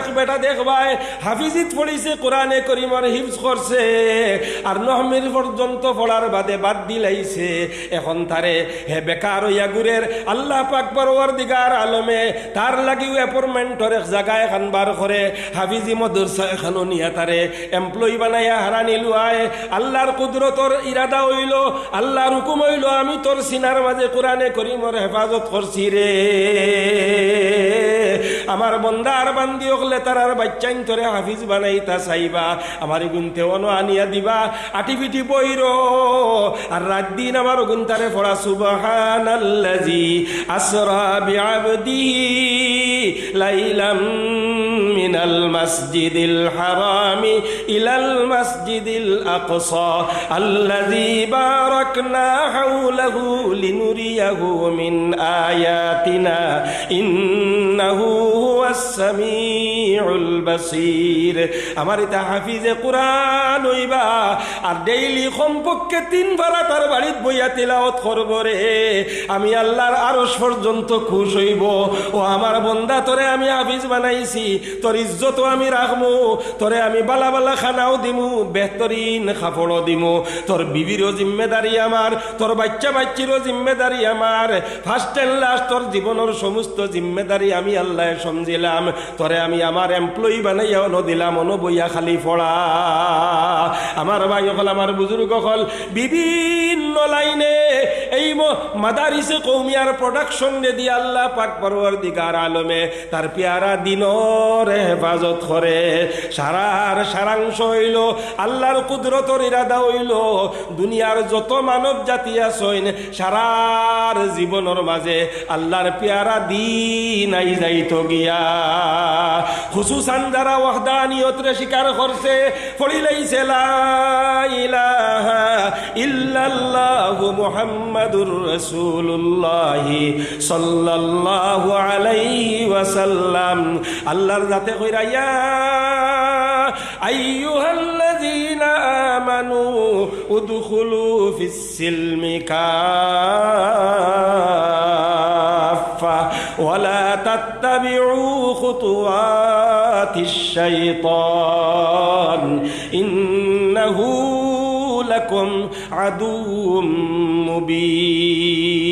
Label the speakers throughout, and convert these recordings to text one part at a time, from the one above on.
Speaker 1: এক বেটা দেখবায় হাফিজিত পড়িছে কোরআনে করিমর হিফজ করছে, আর নহমির পর্যন্ত পড়ার বাদে বাদ দিলাইছে। এখন তারে হে বেকার হইয়া গুরের আল্লাহ পাক পরওয়ার দিগার আলমে, তার লাগিও অ্যাপয়েন্টমেন্টর এক জায়গায় খান বার করে। হাফিজি মদরসা এখানো নিয়া তারে এমপ্লয়ি বানাইয়া হারানি লুয়ায়। আল্লাহর কুদরতর ইরাদা হইল, আল্লাহর হুকুম হইল, আমি তোর সিনার মাঝে কোরআনে করিমর হেফাজত করছি রে। আমার বন্দার বান্দি হলে তারার বাচ্চাইন তোরে হাফিজ বানাইতা চাইবা। আমার গুনতে অন আনিয়া দিবা। আটি পিটি বইর। আর রাত দিন আমার গুনতারে পড়া সুবহান আল্লাজি আসরা বিআবদিহি লাইলাম মিনাল মসজিদিল হারামি ইলাল মসজিদিল আকসা আল্লাযী বারাকনা হাওলাহু লিনুরিয়াহু মিন আয়াতিনা ইন্নাহু সামিউল বাসীর। হাফিজে হইবা, আর ডেইলি সম্পর্কে তিন তার বাড়িত বইয়া তিলাওত করব রে। আমি আল্লাহর আরশ পর্যন্ত খুশ হইব। ও আমার বন্দা তোরে আমি হাফিজ বানাইছি, তোর ইজ্জতও আমি রাখমু তোরে আমি বালা বালা খানাও দিমু, বেহতরিন খাফড়ও দিমু। তোর বিবিরও জিম্মেদারি আমার, তোর বাচ্চা বাচ্চিরও জিম্মেদারি আমার। ফার্স্ট অ্যান্ড লাস্ট তোর জীবনের সমস্ত জিম্মেদারি আমি আল্লাহ সমজিলাম তোরে আমি আমার এমপ্লয়ি বানাইয়া অন দিলাম অন বইয়া খালি ফড়া। আমার ভাই হল আমার বুজুর্গ হল বিভিন্ন লাইনে এই মাদারিসে কৌমিয়ার প্রোডাকশন দিয়ে আল্লাহ পাক পরওয়ার দিগার আলমে তার পেয়ারা দিনর হেফাজত করে। সারার সারাংশ হইল, আল্লাহর কুদরতর ইরাদা হইল। দুনিয়ার যত মানব জাতি আছেন, সারার জীবনের মাঝে আল্লাহর পেয়ারা দিন আই যাইত গিয়া। খুসুসান যারা ওয়াহদানিয়তরে স্বীকার করছে ফড়িলাইছে লা ইলাহা ইল্লাল্লাহু মুহাম্মাদুর রাসূলুল্লাহ সাল্লাল্লাহু আলাইহি ওয়াসাল্লাম। আল্লাহর জাতে কইরা, ইয়া আইয়ুহাল্লাযীনা আমানু উদখুলু ফিস সিলমি কাফা ওয়ালা তাত্তাবিউ খুতুওয়াতিশ শাইতান। ইন্নাহু لكم عدو مبين.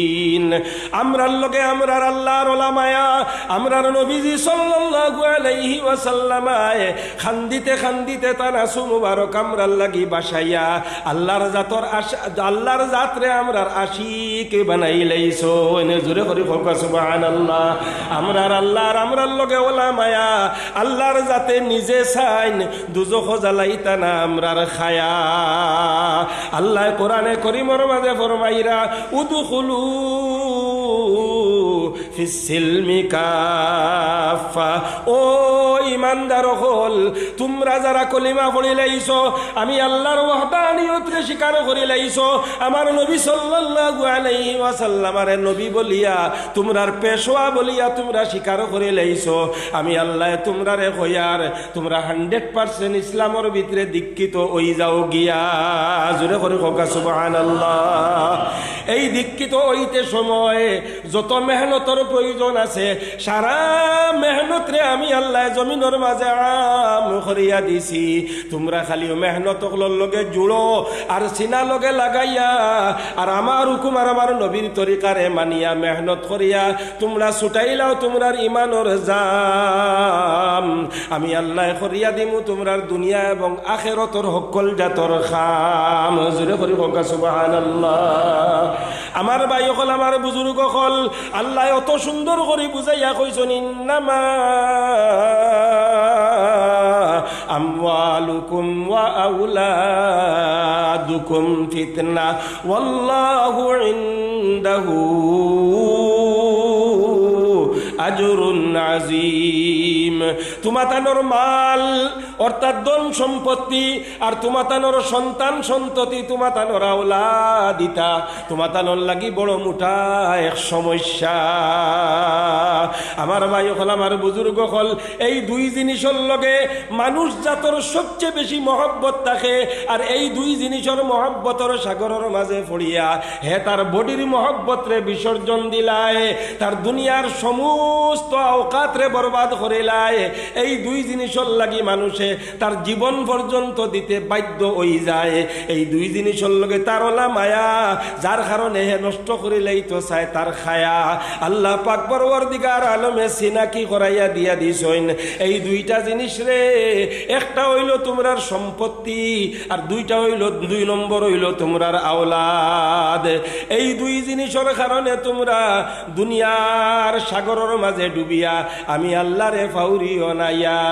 Speaker 1: আমরার লগে আমরার আল্লাহর ওলামায়া, আমরার নবীজি সাল্লাল্লাহু আলাইহি ওয়াসাল্লামায় খান্দিতে খান্দিতে তানাসু মুবারক আমরার লাগি বাসাইয়া, আল্লাহর জাতর আল্লাহর জাতরে আমরার আশিক বানাই লাইছো। এনে জোরে করে ফোকা সুবহানাল্লাহ। আমরার আল্লাহর, আমরার লগে ওলামায়া, আল্লাহর জাতে নিজে চাইন দুজখ জ্বালাইতা না আমরার খায়া। আল্লাহ কোরআনে করিমর মাঝে ফরমাইরা, উদুখুলু হল কলিমা আমি নবী নবী বলিয়া, তোমরার পেশোয়া বলিয়া তোমরা স্বীকার করে লাইছ। আমি আল্লাহ তোমরারে হইয়ার, তোমরা হান্ড্রেড পার্সেন্ট ইসলামর ভিতরে দীক্ষিত ওই যাও গিয়া। জোরে করে হোকা এই দীক্ষিত হইতে সময়, যত মেহনতর প্রয়োজন আছে। সারা মেহনত রে আমি আল্লাহ জমিনের মাঝে আম করিয়া দিছি। তোমরা খালি মেহনত লগে জুড়ো আর সিনা লগে লাগাইয়া আর আমার হুকুম আর আমার নবীর তরিকারে মানিয়া মেহনত করিয়া তোমরা ছুটাইলাও তোমরার ইমানর জাম। আমি আল্লাহ করিয়া দিমু তোমরার দুনিয়া এবং আখেরতর সকল জাতর খাম। জুড়ে করি সুবহানাল্লাহ। আমার ভাই হল আমার বুজুর্গ হল আল্লাহ অত সুন্দর করে বুঝাইয়া কইছন ইন্নামা আমওয়ালুকুম ওয়া আউলাদুকুম ফিতনা ওয়াল্লাহু ইনদাহু আজরুন আজিম তোমাতানোর মাল, অর্থাৎ ধন সম্পত্তি, আর তোমাতানোর সন্তান সন্ততি, তোমাতানোর আওলা দিতা তোমাতানোর লাগি বড় মোটা এক সমস্যা। আমার ভাই হল, আমার বুজুর্গ হল, এই দুই জিনিসের লগে মানুষ জাতর সবচেয়ে বেশি মহব্বত থাকে, আর এই দুই জিনিসের মহব্বতর সাগরের মাঝে পড়িয়া হে তার বডির মহব্বতরে বিসর্জন দিলায়, তার দুনিয়ার সমস্ত আওকাতরে বরবাদ করিলায়। এই দুই জিনিসের লাগি মানুষে তার জীবন পর্যন্ত দিতে বাধ্য হই যায়। এই দুই জিনিসের লগে তার ওলা মায়া, যার কারণে হে নষ্ট করিলেই তো চায় তার খায়া। আল্লাহ পাক পরবর দিগার আলমে সিনাকি করাইয়া দিয়া দিছইন এই দুইটা জিনিস রে, একটা হইল তোমরার সম্পত্তি আর দুইটা হইল, দুই নম্বর হইল তোমরার আওলাদ। এই দুই জিনিসের কারণে তোমরা দুনিয়ার সাগরের মাঝে ডুবিয়া, আমি আল্লাহ রে ফাউরি অনাইয়া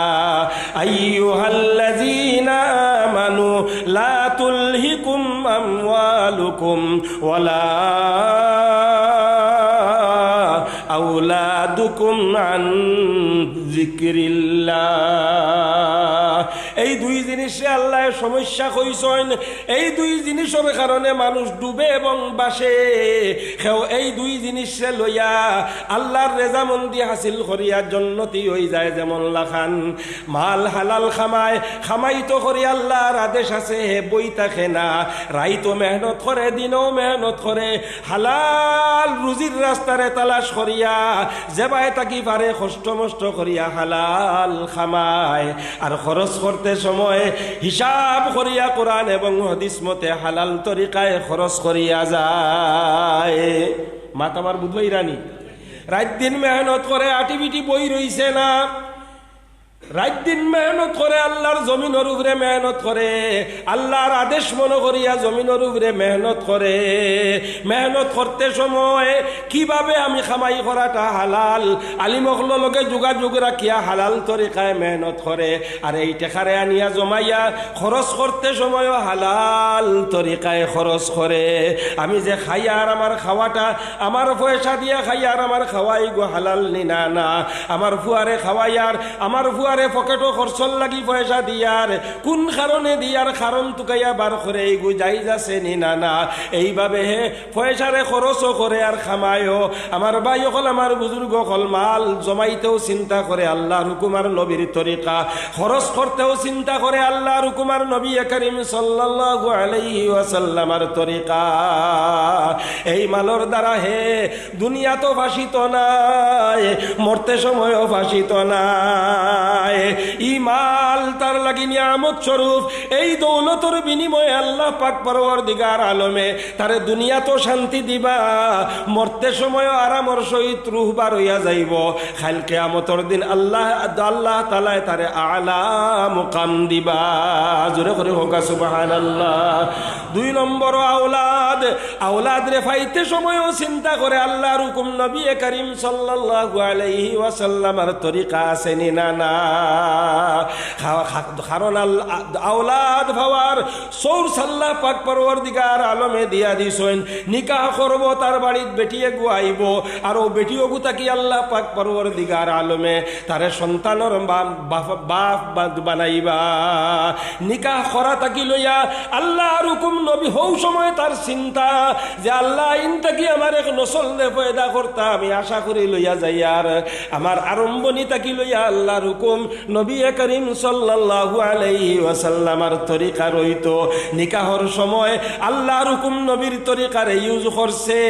Speaker 1: আইয়ুহাল্লাযীনা আমানু লা তুলহিকুম আমওয়ালুকুম ওয়ালা আউলাদুকুম আন এই দুই জিনিসে আল্লাহ সমস্যা কইছেন। এই দুই জিনিসের কারণে মানুষ ডুবে এবং বাসে। এই দুই জিনিসে লইয়া আল্লাহর রেজামন্দি হাসিল করিয়া জন্নতি হয়ে যায় যেমন লাখান। মাল হালাল খামায়, খামাই তো করি আল্লাহর আদেশ আছে, হে বই থাকে না। রাইতো মেহনত করে, দিনও মেহনত করে। হালাল রুজির রাস্তারে তালাশ করিয়া যেবাই তাকি পারে, কষ্ট মষ্ট করিয়া হালাল খামায়। আর খরচ করতে সময় হিসাব করিয়া কোরআন এবং হদিস মতে হালাল তরিকায় খরচ করিয়া যায়। মা তোমার বুধবাই রানী, রাত দিন মেহনত করে আটিবিটি বই রইছে না? রাত দিন মেহনত করে, আল্লাহর জমিনের উপরে মেহনত করে, আল্লাহর আদেশ মনে করিয়া জমিনের উপরে মেহনত করে। মেহনত করতে সময় কীভাবে আমি খামাই করাটা হালাল? আলিমকল লগে যোগাযোগ রাখিয়া হালাল তরিকায় মেহনত করে। আর এই টেকারে আনিয়া জমাইয়া খরচ করতে সময়ও হালাল তরিকায় খরচ করে। আমি যে খাই আর আমার খাওয়াটা, আমার পয়সা দিয়ে খাই আর আমার খাওয়াই গো হালাল নিনা না আমার ফুয়ারে খাওয়াই আর আমার ফুয়ারে পকেটও খরচল লাগি পয়সা দিয়ার। কোন কারণে দিয়ার কারণ তুকাইয়া বার করে এই গু যাই যাচ্ছে নি না না এইভাবে হে পয়সারে খরচও করে আর খামায়ও। আমার ভাই অকল আমার বুজুর্গ হল মাল জমাইতেও চিন্তা করে আল্লাহর হুকুমার নবীর তরিকা। খরচ করতেও চিন্তা করে আল্লাহর হুকুমার নবী করিম সাল্লাল্লাহু আলাইহি ওয়াসাল্লামার তরিকা। এই মালর দ্বারা হে দুনিয়া তো ভাসিত নাই, মরতে সময়ও ভাসিত নাই। ই মাল তার লাগি নিয়ামত স্বরূপ। এই দৌলতর বিনিময়ে আল্লাহ পাক পরবর দিগার আলমে তারে দুনিয়া তো শান্তি দিবা। মরতে সময় আরামর সহিত রুহবার হইয়া যাইব। খাইল কেয়ামতর দিন আল্লাহ আল্লাহ তালায় তারে আলা মুকাম দিবা। জোরে করে হোকা সুবাহান আল্লাহ দুই নম্বর আওলাদ। আওলাদ রে ফাইতে সময়ও চিন্তা করে আল্লাহর হুকুম নবী করিম সাল্লাল্লাহু আলাইহি ওয়াসাল্লামার তরিকা আছে নি না কারণ আওলাদ ভাবার সৌর সাল্লাহ পাক পরবর আলমে দিয়া দিছেন নিকাহ করব, তার বাড়িত বেটিয়ে গুয়াইব, আর ও বেটিও গুতাকি আল্লাহ পাক পরবর দিগার আলমে তারে সন্তানর বাপ বানাইবা। নিকাহ করা তাকি লইয়া আল্লাহর হুকুম নবী হৌ সময় তার চিন্তা যে আল্লাহ ইন তাকি আমার এক নসল দে পয়দা করতা, আমি আশা করি লইয়া যাই আর আমার আরম্ভণি তাকি লইয়া আল্লাহর হুকুম নবী করিম সাল্লাল্লাহু আলাইহি ওয়াসাল্লামার তরিকা রইতো। নিকাহর সময় আল্লাহর হুকুম নবীর তরিকার ইউজ করছে।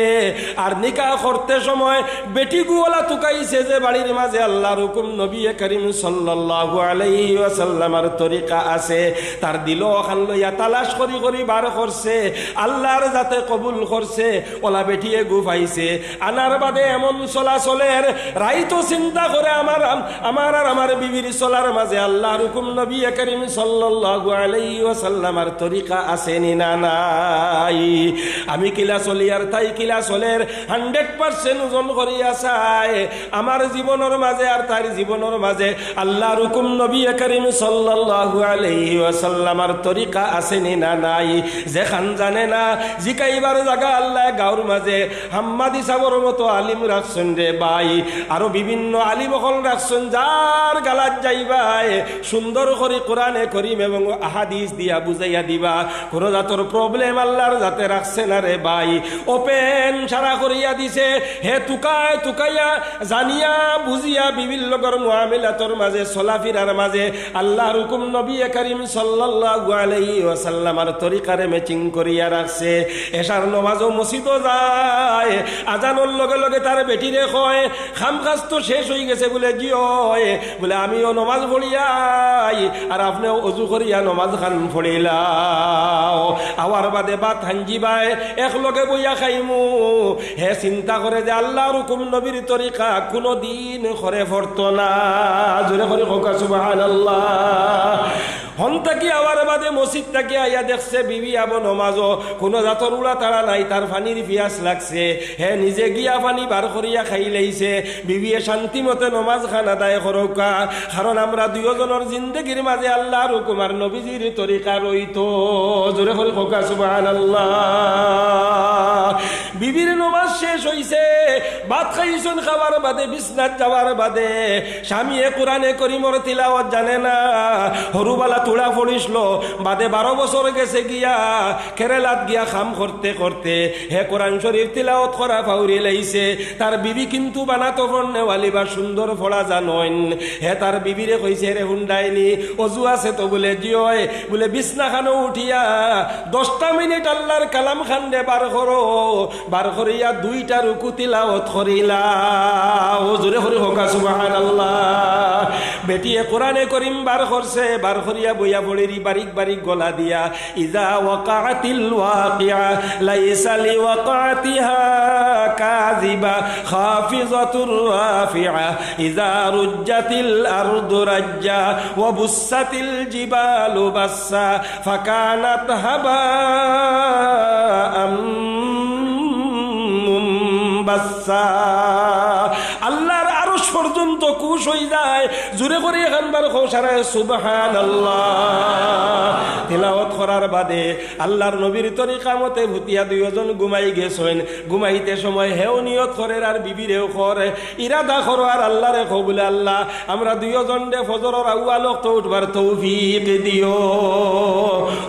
Speaker 1: আর নিকাহ করতে সময় বেটি গুওয়ালা তুকাইছে যে বাড়ির মাঝে আল্লাহর হুকুম নবী করিম সাল্লাল্লাহু আলাইহি ওয়াসাল্লামার তরিকা আছে। তার দিল ওখান লইয়া তালাশ করি করি বার করছে। আল্লাহর যাতে কবুল করছে, ওলা বেটিয়ে গু পাইছে আনার বাদে এমন চলাচলের রাইতো চিন্তা করে আমার আমার আর আমার বিবির চলার মাঝে আল্লাহর হুকুম নবী করিম সাল্লাল্লাহু আলাইহি ওয়াসাল্লামার তরিকা আছে নি না নাই। আমি কিলা চলি আর তাই কিলা চলের হান্ড্রেড পার্সেন্ট ওজন করিয়া চাই। আমার জীবনের মাঝে আর তার জীবনের মাঝে আল্লাহর হুকুম নবী করিম সাল্লাল্লাহু আলাইহি ওয়াসাল্লামার তরিকা আছে নি না নাই যেখান জানে না, জিকাইবার জায়গা আল্লাহ গাঁর মাঝে। হাম্মাদি সাবর মতো আলিম রাখছেন রে বাই আরও বিভিন্ন আলিম হল রাখছেন, যার গালাত যাইবাই। সুন্দর করে কোরআনে করিম এবং আহাদিস দিয়া বুঝাইয়া দিবা। কোন জাতর প্রবলেম আল্লাহর যাতে রাখছে না রে ভাই। ওপেন সারা করিয়া দিছে। হে তুকায় তুকাইয়া জানিয়া বুঝিয়া বিভিন্ন লগর মুআমিলাতর মাঝে, চলাফিরার মাঝে আল্লাহর হুকুম নবী করিম সাল্লাল্লাহু আলাইহি ওয়াসাল্লামার তরিকারে ম্যাচিং করিয়া রাখছে। এশার নমাজও মসজিদও যায়। আজানোর লগে লগে তার বেটিরে কয় খাম কাজ তো শেষ হয়ে গেছে বলে জিয় বলে আমিও নমাজ পড়িয়াই, আর আপনিও অজু করিয়া নমাজ খান পড়িলাও। আওয়ার বাদে বাত হাঞ্জিবাই এক লগে বইয়া খাইমু। হে চিন্তা করে যে আল্লাহ রুকুম নবীর তরিকা কোনো দিন করে ফরত না। জোরে করে সুবাহ সুবহানাল্লাহ। হন থাকি আওয়ার বাদে মসজিদ থাকি আইয়া দেখছে, বিবি আব নমাজ, কোনো জাতর উড়া তারা নাই তার ফানির পিয়াস লাগছে। হে, নিজে গিয়া পানি বার করিয়া খাই লাইছে বিবিয়ে শান্তি মতে নমাজ খান আদায় করৌকা কারণ আমরা দুজনের জিন্দগির মাঝে আল্লাহর হুকুমার নবীজির তরিকা রইত জোরে করে কোকা সুবাহ বিবির নমাজ শেষ হইছে ভাত খাইছন খাবার বাদে, বিছনাত যাওয়ার বাদে। স্বামীয়ে কোরআনে করিমর তিলাওয়াত জানে না। হরুবালা তুড়া পড়িসলো বাদে বারো বছর গেছে গিয়া কেরালাত গিয়া খাম করতে করতে হে কোরআন শরীফ তিলাওত করা ফাউরি লাইছে তার বিবি কিন্তু বানাতো ফন্নেওয়ালি বা সুন্দর ফলা জানইন। হে তার বিবিরে কইছে রে হুন্ডাইনি অজু আছে তো বলে জিয় বলে বিছনা খানো উঠিয়া দশটা মিনিট আল্লাহর কালাম খান দে বার করো বার করিয়া দুইটা রুকু তিলাওয়াত করিলা ও জোরে হরি হোকা সুবহানাল্লাহ। বেটিয়ে কোরআনে করিম বার করছে বার করিয়া বইয়া পড়েরি বারিক বারিক গলা দিয়া ইজা ওয়াকাতিল ওয়াকিয়া লাইসা লিওয়াকাতিহা কাযিবা খাফিজাতুর রাফিআ ইজা রুজ্জাতিল আরদু রাজ্জা ওয়া বুসাতিল জিবালু বাসসা ফাকানাত হাবা বাচ্চা আল্লাহর আরশ কুশ হয়ে যায়। জুড়ে করে এখানবার খোসারায় সুবহান আল্লাহ তিলাওয়াত করার বাদে আল্লাহর নবীর তরিকা মতে ভুতিয়া দুইজন ঘুমাই গেছেন। ঘুমাইতে সময় হেও নিয়ত করে আর বিবিরেও করে। ইরাদা করো আর আল্লাহরে খো বলে আল্লাহ। আমরা দুইজন দে ফজরের আউয়ালক তো উঠবার তৌফিক দিও।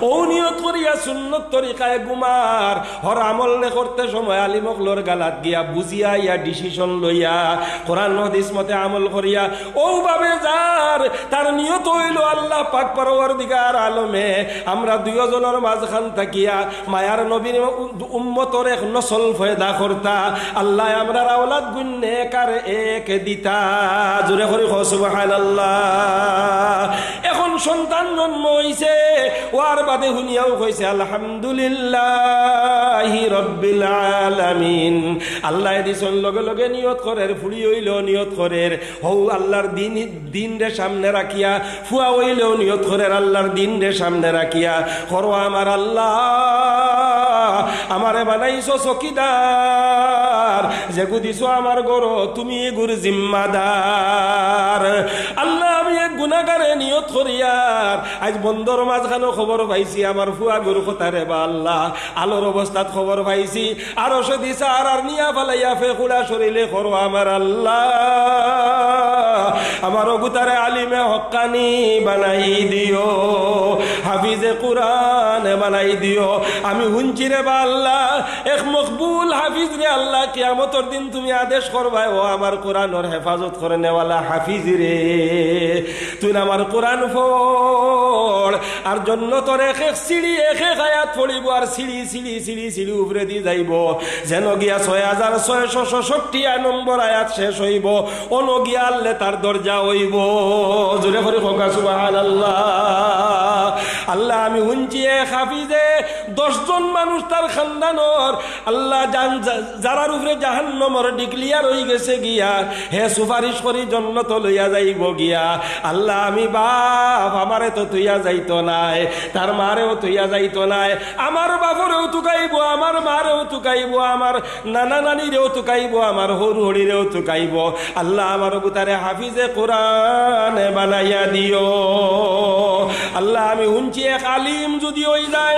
Speaker 1: ও নিয়ত করিয়া সুন্নত তরিকায় গুমার হর আমল নে করতে সময় আলিমকলর গালাত গিয়া বুঝিয়া ইয়া ডিসিশন লইয়া। কোরআন হাদিস মতে আমল করিয়া ও ভাবে যার, তার নিয়ত হইল আল্লাহ পাক পরবর দিগার আলমে। আমরা দুইজনের মাঝখান থাকিয়া মায়ার নবীর উম্মতর এক নসল ফয়দা করতা। আল্লাহ আমরা আওলাদ গুণ্যে কার এক দিতা। জোরে করে আল্লাহ এখন সন্তান জন্ম হইছে। ওয়ার বাদে শুনিয়াও কইছে, আলহামদুলিল্লাহ রব্বিল আলামিন। আল্লাহ দিছন লগে লগে নিয়ত করের, ফুড়ি হইল নিয়ত করের। হৌ আল্লাহর দিন দিন রে সামনে রাখিয়া, ফুয়া হইলেও নিয়ত করের আল্লাহর দিন রে সামনে রাখিয়া। করো আমার আল্লাহ। আমারে বানাইছো চকিদার। যেগু দিছো আমার গরো, তুমি গুর জিম্মাদার। আল্লাহ, আমি এক গুণাগারে নিয়ত করিয়ার। আজ বন্দর মাঝখানো খবর পাইছি, আমার ফুয়া গুরু কথারে বা আল্লাহ। আলোর অবস্থাত খবর পাইছি। আর ওষে দিছা আর নিয়া ফালাইয়া ফে খুড়া শরীরে করো আমার আল্লাহ। আমার অগুতারে আলিমে হকানি বানাই দিও, হাফিজে কোরআন বানাই দিও। আমি হুঞ্চি রে বা আল্লাহ, এক মকবুল হাফিজ রে আল্লাহ, কিয়ামতর দিন তুমি আদেশ করবাই ও আমার কোরআনর হেফাজত করে নেওয়ালা হাফিজ রে। তুই আমার কোরআন ফোড় আর জন্য তোর এক এক সিঁড়ি, এক এক আয়াত পড়িব, আর সিঁড়ি সিঁড়ি সিঁড়ি সিঁড়ি উপরে দিয়ে যাইব। যেন গিয়া ছয় হাজার ছয়শো ছষট্টি নম্বর আয়াত শেষ হইব অন গিয়া আল্লে তার দরজা হইব। জোরে করে খোকা সুবাহ আল্লাহ আল্লাহ আমি শুনছি হাফিজে দশজন মানুষ তার খানদানর। আল্লাহ যারার উপরে জাহান্নমর ডিক্লিয়ার হয়ে গেছে গিয়া, হে সুপারিশ করি জন্নত লইয়া যাইব গিয়া। আল্লাহ আমি বাপ, আমারে তো তুইয়া যাইতো নাই, তার মারেও তুইয়া যাইতো নাই। আমার বাপরেও তুকাইব, আমার মারেও তুকাইব, আমার নানা নানিরেও তুকাইব, আমার হরু হরিরেও তুকাইব। আল্লাহ আমার বুতারে হাফিজে কোরআন বানাইয়া দিও। আল্লাহ আমি শুনছি এক আলিম যদি ওই যায়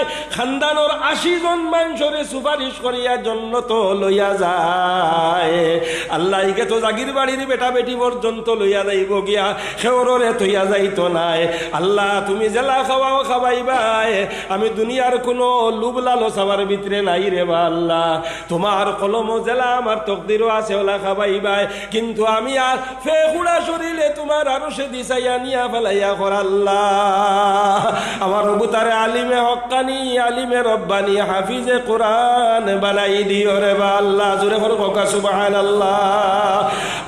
Speaker 1: খানদানোর আশি জন মানুষরে সুপারিশ করিয়া জন্য তো লইয়া যায়। আল্লাহ ইকে তো জাগির বাড়ির বেটা বেটি পর্যন্ত লইয়া যাইব গিয়া সেওরে থইয়া যাইতো নাই। আল্লাহ, তুমি জেলা খাওয়াও খাবাইবাই। আমি দুনিয়ার কোনো লুব লালসাবার ভিতরে নাই রে বা আল্লাহ। তোমার কলম জেলা আমার তকদিরও আছে, ওলা খাবাইবাই। কিন্তু আমি আর ফে খুড়া শরীরে তোমার আরও সে দিশাইয়া নিয়া ফেলাইয়া কর আল্লাহ। আমার বুতারে আলিমে হক্কানি আলিমে রব্বানি হাফিজে কোরআন, বানাই দিও রে বা আল্লাহ, জোরে করে কোকা সুবাহান আল্লাহ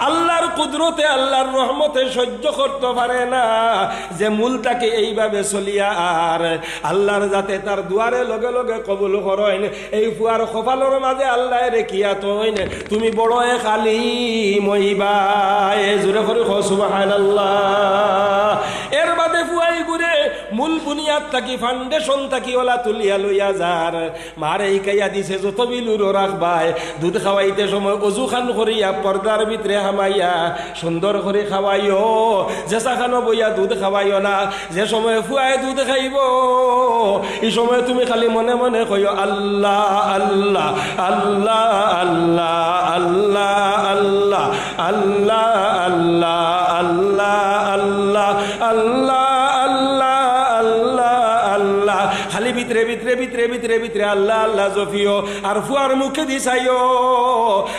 Speaker 1: আল্লাহর কুদরতে, আল্লাহর রহমতে সহ্য করতে পারে না। যে মূলটাকে এইভাবে চলিয়া আর আল্লাহর যাতে তার দুয়ারে লগে লগে কবুল করেন, এই ফুয়ার কপালের মাঝে আল্লাহ রেখিয়া তৈন। তুমি বড় এক আলি মহিবা এ জোরে করে সুবাহান আল্লাহ এর বাদে ফুয়াই ঘুরে মূল বুনিয়াদ থাকি ফাউন্ডেশন থাকি ওলা তুলিয়া লইয়া যার মারে ইকাইয়া দিছে যত বিলুরো রাখবাই দুধ খাওয়াইতে সময় অজু খান করিয়া পর্দার ভিতরে হামাইয়া সুন্দর করে খাওয়াইও জেসা খানো বইয়া দুধ খাওয়াইও না যে সময় ফুয়াই দুধ খাইব এই সময় তুমি খালি মনে মনে কইও আল্লাহ আল্লাহ আল্লাহ আল্লাহ আল্লাহ আল্লাহ আল্লাহ আল্লাহ আল্লাহ আল্লাহ আল্লাহ খালি ভিতরে ভিতরে ভিতরে ভিতরে ভিতরে আল্লাহ আল্লাহ জফিও। আর ফুয়ার মুখে দি চাইও।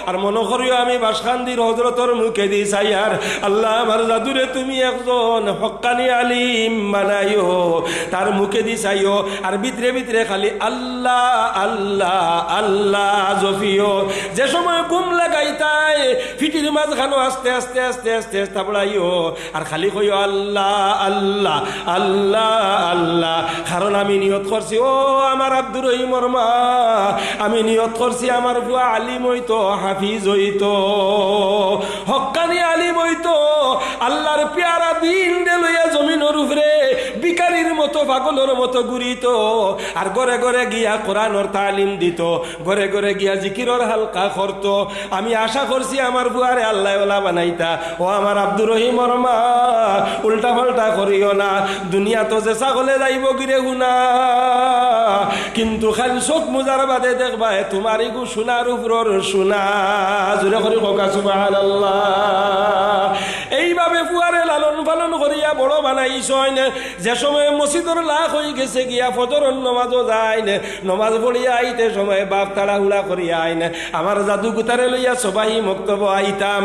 Speaker 1: আর মনে করিও আমি বাসখান্দির হজরতর মুখে দি চাই। আর আল্লাহ আমার জাদুরে তুমি একজন হক্কানি আলিম বানাইও। তার মুখে দি চাইও। আর ভিতরে ভিতরে খালি আল্লাহ আল্লাহ আল্লাহ জফিও। যে সময় ঘুম লাগাইতাই ফিটির মাঝখানো আস্তে আস্তে আস্তে আস্তে তাবড়াইও আর খালি কইও আল্লাহ আল্লাহ আল্লাহ আল্লাহ। কারণ আমি নিয়ত করছি, ও আমার আব্দুর রহিমর মা, আমি নিয়ত করছি আমার বুয়া আলিম হইতো, হাফিজ হইতো হকানি আলিম হইতো, আল্লাহর পেয়ারা দিন দে লইয়া মতো পাগলের মতো ঘুরিত আর ঘরে ঘরে গিয়া কোরআনর তালিম দিত ঘরে ঘরে গিয়া জিকিরর হালকা করত। আমি আশা করছি আমার বুয়ারে আল্লাহ বানাইতা। ও আমার আব্দুর রহিমর মা, উল্টা পাল্টা করিও না। দুনিয়া তো যে ছাগলে যাইব গিরে গুনা কিন্তু খালি চোখ মোজার বাদে দেখবা তোমার ইগু সোনার উপর সোনা। জোরে করি ককা সুবাহান এইভাবে ফুয়ারে লালন পালন করিয়া বড় বানাইছইন যে সময় মসজিদর লাখ হয়ে গেছে গিয়া ফজর নমাজও যায় নমাজ পড়িয়া আইতে সময় বাপ তাড়াহুড়া করিয়া আইন আমার জাদু গুতারে লইয়া সবাই মক্তব্য আইতাম।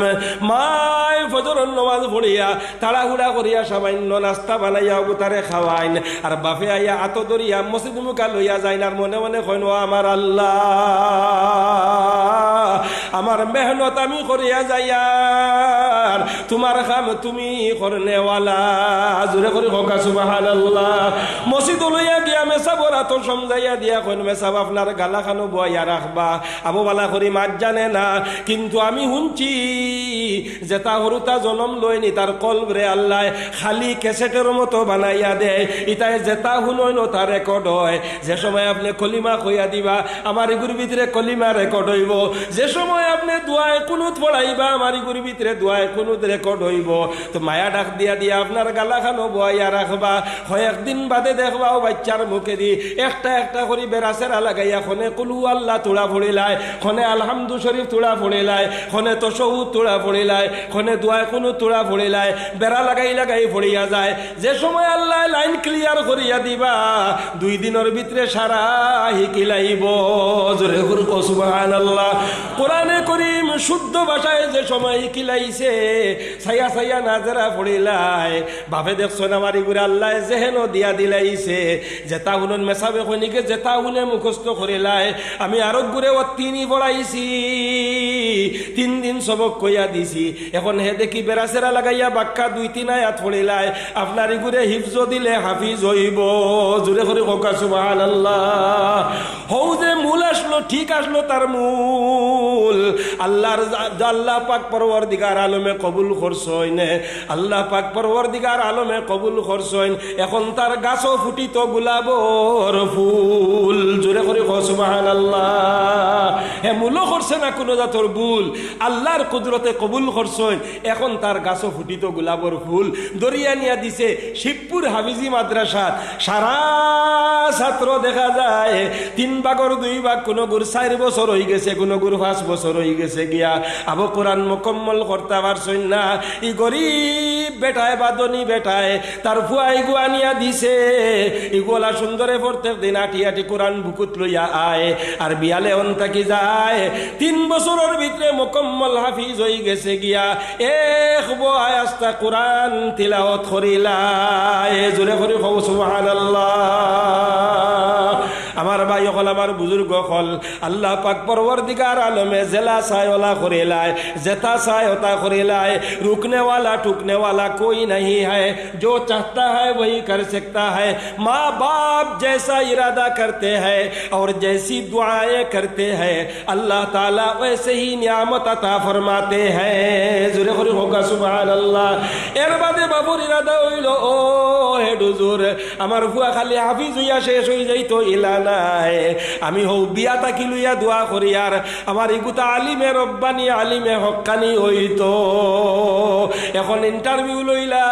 Speaker 1: মাই ফজর নমাজ পড়িয়া তাড়াহুড়া করিয়া সামান্য নাস্তা বানাইয়া গুতারে খাওয়াইন আর বাপে আইয়া আত দরিয়া মসজিদ মুখা লইয়া যায় আর মনে মনে কইন আমার আল্লাহ। আমার মেহনত আমি করিয়া যাইয়ার। তোমার কাম তুমি করনেওয়ালা। জোরে করে হোকা সুবাহান আল্লাহ মসজিদ লইয়া গিয়া মেসা বরা তো সমজাইয়া দিয়া কইন, মেসাব, আপনার গালা খানো বইয়া রাখবা। আবু বালা করি মাত জানে না। কিন্তু আমি শুনছি যে তা হরুতা জনম লইনি, তার কলবরে আল্লাহ। খালি ক্যাসেটের মতো বানাইয়া দেয় ইতাই জেতা শুনইন তার রেকর্ড হয়। যে সময় আপনি কলিমা কইয়া দিবা, আমার ইগুর ভিতরে কলিমা রেকর্ড হইব। যে সময় আপনি দোয়ায় কুনুত পড়াইবা, আমার ভিতরে দোয়ায় কুনুত রেকর্ড হইব। তো মায়া ডাক দিয়া দিয়া আপনার গালা খানো বইয়া রাখবা। হয় একদিন বাদে দেখবা, ও বাচ্চার মুখে দি, একটা একটা করে খনে কুলু আল্লাহ তোড়া খনে আলহামদু শরীফ তোড়া খনে তসহু তোড়া খনে দোয়ায় তোড়া বেড়া লাগাই লাগাই পড়িয়া যায়। যে সময় আল্লাহ লাইন ক্লিয়ার করিয়া দিবা, দুই দিনের ভিতরে সারা হিকিলাইব। জোরে সুবাহান আল্লাহ কোরআনে করিম শুদ্ধ ভাষায় যে সময় হিকিলাইছে ছাইয়া ছাইয়া নাজারা পড়িলাই। বাপে দেখছ না মারি গুড়ে আল্লাহ যেহেন দিয়া দিলাইছে জেতা হুনন মেসাবে কইনিকে জেতা হুনে মুখস্থ করিলাই। আমি আরও গুড়ে ও তিনি পড়াইছি, তিন দিন সবক কইয়া দিছি। এখন হে দেখি বেড়াচেরা লাগাইয়া বাক্কা দুই তিন আয়াত পড়িলাই। আপনার ইগুরে হিফজ দিলে হাফিজ হইব, জোরে করে কোকা সুবাহান আল্লাহ হৌ যে মূল আসলো, ঠিক আসলো তার মূল। আল্লাহর আল্লাহ পাক পরবর দিগার আলমে কবুল করছইন আল্লাহ পাক পরবর দিগার আলমে কবুল করছইন এখন তার গাছও ফুটিত গোলাবর ফুল। জোরে করে সুবাহান আল্লাহ হে মূলও করছে না কোনো জাতর ভুল। আল্লাহর কুদরতে কবুল করছইন এখন তার গাছও ফুটিত গোলাবর ফুল। দরিয়া নিয়া দিছে শিবপুর হাবিজি মাদ্রাসাত সারা ছাত্র দেখা যায়, তিন ভাগর দুই ভাগ কোনো গুর চার বছর হয়ে গেছে, কোনো গুর পাঁচ বছর হয়ে গেছে গিয়া। আবো কোরআন মোকম্মল করতে পারছই না ই গরিব বেটায়, বাদনি বেটায়, তার ফুয়াই গুয়ানিয়া দিছে। ইগোলা সুন্দরে প্রত্যেক দিন আটি আটি কোরআন বুকুত লইয়া আয়, আর বিয়ালে অন থাকি যায়। তিন বছরের ভিতরে মোকম্মল হাফিজ হয়ে গেছে গিয়া এক বয় আস্তা কোরআন তিলাওত করিলায় জোরে করি হব সুবহানাল্লাহ। আমার ভাই হল আমার বুজুর্গ হল আল্লাহ পাক পরবর দিগার আলমে জেলা চায় ওলা করিলায় জেতা চায় ওতা করিলায় रुकने वाला टूकने वाला कोई नहीं है जो चाहता है वही कर सकता है माँ बाप जैसा इरादा करते हैं और जैसी दुआएं करते हैं अल्लाह ताला वैसे ही नियामत अता फरमाते हैं জোরে করে হোকা সুবহান আল্লাহ এর বাদে বাবুর ইরাদা হইল ও হে ডুজুর আমার ফুয়া খালি হাফিজ হইয়া শেষ হয়ে যাইতো ইলা নাই। আমি হৌ বিয়া তাকি লইয়া দোয়া করি আর আমার ইগুতা আলিমে রব্বানি, আলিমে হক্কানি হইতো। এখন ইন্টারভিউ লইলা,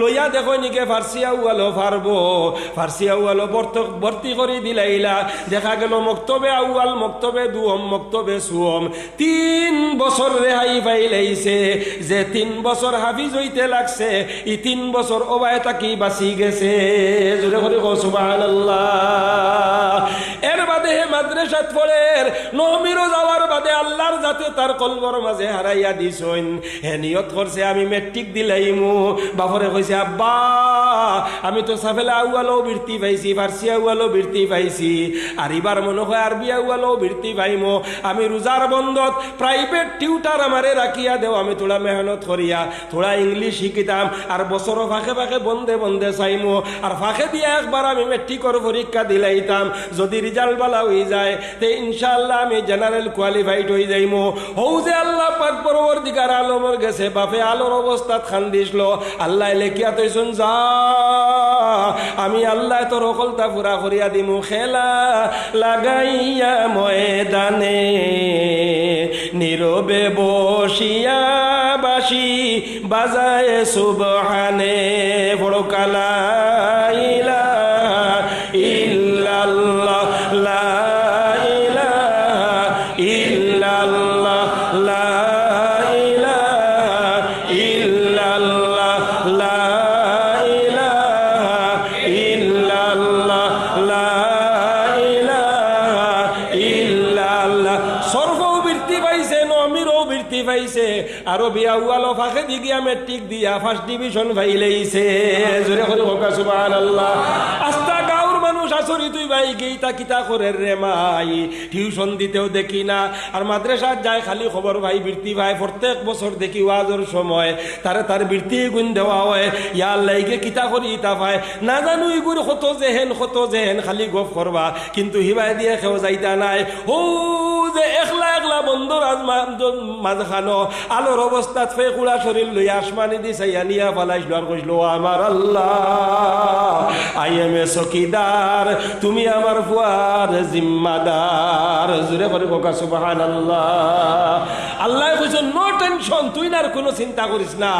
Speaker 1: লইয়া দেখো নিকে ফার্সিয়া উয়ালো পারব ফার্সিয়া উয়ালো ভর্তি করে দিলাইলা। দেখা গেল মক্তবে আউয়াল, মক্তবে দুয়ম, মক্তবে সুয়ম। তিন বছর রেহাই পাইলাইছে। যে তিন বছর হাফিজ হইতে লাগছে ই তিন বছর ওবায় তাকি বাঁচি গেছে। জোরে করে কো সুবহানাল্লাহ। এর বাদে হে মাদ্রাসাত পড়ের নহমিরও যাওয়ার বাদে আল্লাহর যাতে তার কলবর মাঝে হারাইয়া দিছইন হে নিয়ত করছে, আমি মেট্রিক দিলাইমু। বাপরে কইছে, আব্বা আমি তো সাফেলা আউয়ালো বৃত্তি পাইছি ফার্সি আউয়ালো বৃত্তি পাইছি। আর এবার মনে হয় আরবি আউয়ালো বৃত্তি পাইমো। আমি রোজার বন্ধত প্রাইভেট টিউটার আমারে রাখিয়া দেও, আমি তোলা মেহনত করিয়া, থোড়া ইংলিশ শিখিতাম আর বছরও ফাঁকে ফাঁকে বন্ধে বন্ধে চাইমো। আর ফাঁকে দিয়ে একবার আমি মেট্রিকর পরীক্ষা দিলাইতাম। যদি রেজাল্ট বালা হয়ে যায়, তে ইনশাল্লাহ আমি জেনারেল কোয়ালিফাইড হয়ে যাইমো। হৌ যে আল্লাহ পাক বরবর দিকার আলমর গেছে, বাপে আলোর অবস্থাত খান দিছিল আল্লাহ লেখিয়া তৈছুন যা। আমি আল্লাহ তোর অকলতা পুরা করিয়া দিমু খেলা লাগাইয়া ময়দানে। নীরবে বসিয়া বাসি বাজায় সুবহানে। বড় কালা উয়ালো ফাঁকে দি গিয়া মেট্রিক দিয়া ফার্স্ট ডিভিশন পাইলেইছে জোরে করে হোকা সুবহানাল্লাহ। আস্তা গাঁওর মানুষ আসরি তুই ভাই গেইতা কিতা করে রে মাই। টিউশন দিতেও দেখি না। আর মাদ্রাসার যায় খালি খবর ভাই, বৃত্তি ভাই, প্রত্যেক বছর দেখি ওয়াজের সময়। তারে তার বৃত্তি গুণ দেওয়া হয়। ইয়ার লাইগে কিতা করি ইতা পায় না জানো ইগুর কত জেহেন কত জেহেন, খালি গপ করবা। কিন্তু হিবাই দিয়ে খেও যাইতা নাই। ও যে একলা একলা বন্ধুর মাঝখানো আলোর অবস্থাত ফে কুড়া শরীর লই আসমানি দি চাইয়া নিয়া ফালাইছিল আর আমার আল্লাহ, আই এম এ চকিদার তুমি আমার ফুয়ার জিম্মাদার জুড়ে করে কোকা সুবাহান আল্লাহ আল্লাহ কইছ নো টেনশন তুই না আর কোনো চিন্তা করিস না।